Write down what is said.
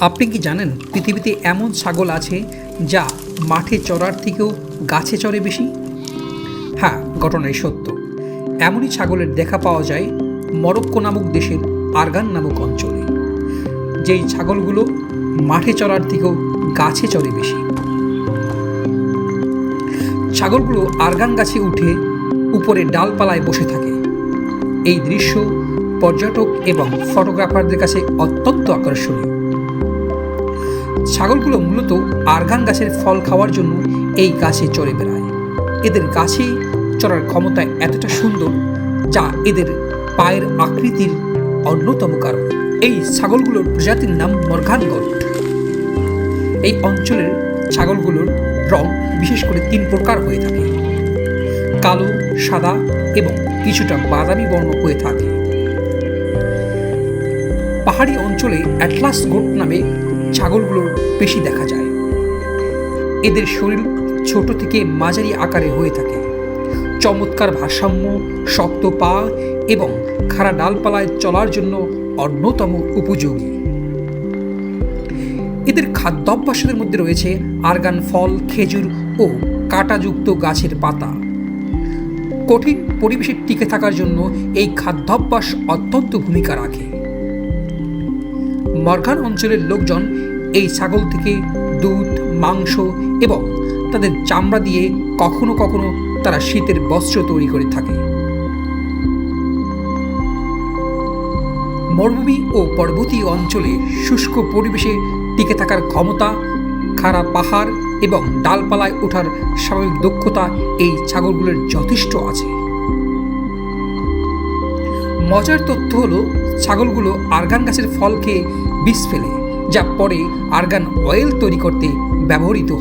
আপনি কি জানেন পৃথিবীতে এমন ছাগল আছে যা মাঠে চড়ার থেকেও গাছে চড়ে বেশি? হ্যাঁ ঘটনাই সত্য। এমনই ছাগলের দেখা পাওয়া যায় মরক্কো নামক দেশের আরগান নামক অঞ্চলে, যেই ছাগলগুলো মাঠে চড়ার থেকেও গাছে চড়ে বেশি। ছাগলগুলো আরগান গাছে উঠে উপরে ডালপালায় বসে থাকে। এই দৃশ্য পর্যটক এবং ফটোগ্রাফারদের কাছে অত্যন্ত আকর্ষণীয়। ছাগলগুলো মূলত আরগান গাছের ফল খাওয়ার জন্য এই গাছে চড়ে বেড়ায়। এদের গাছে চড়ার ক্ষমতা এতটা সুন্দর যা এদের পায়ের আকৃতির অন্যতম কারণ। এই ছাগলগুলোর প্রজাতির নাম মর্ঘান গোট এই অঞ্চলের ছাগলগুলোর রং বিশেষ করে তিন প্রকার হয়ে থাকে। কালো, সাদা এবং কিছুটা বাদামি বর্ণ হয়ে থাকে। পাহাড়ি অঞ্চলে অ্যাটলাস গোট নামে ছাগলগুলোর বেশি দেখা যায়। এদের শরীর ছোট থেকে মাঝারি আকারে হয়ে থাকে। চমৎকার ভারসাম্য, শক্ত পা এবং খাড়া ডালপালায় চলার জন্য অন্যতম উপযোগী। এদের খাদ্যাভ্যাসের মধ্যে রয়েছে আরগান ফল, খেজুর ও কাঁটাযুক্ত গাছের পাতা। কঠিন পরিবেশে টিকে থাকার জন্য এই খাদ্যাভ্যাস অত্যন্ত ভূমিকা রাখে। মর্গান অঞ্চলের লোকজন এই ছাগল থেকে দুধ, মাংস এবং তাদের চামড়া দিয়ে কখনো কখনো তারা শীতের বস্ত্র তৈরি করে থাকে। মরুভূমি ও পর্বতীয় অঞ্চলে শুষ্ক পরিবেশে টিকে থাকার ক্ষমতা, খাড়া পাহাড় এবং ডালপালায় ওঠার স্বাভাবিক দক্ষতা এই ছাগলগুলোর যথেষ্ট আছে। মজার তথ্য হলো ছাগলগুলো আরগান গাছের ফল খেয়ে বিষ ফেলে, যা পরে আরগান অয়েল তৈরি করতে ব্যবহৃত হয়।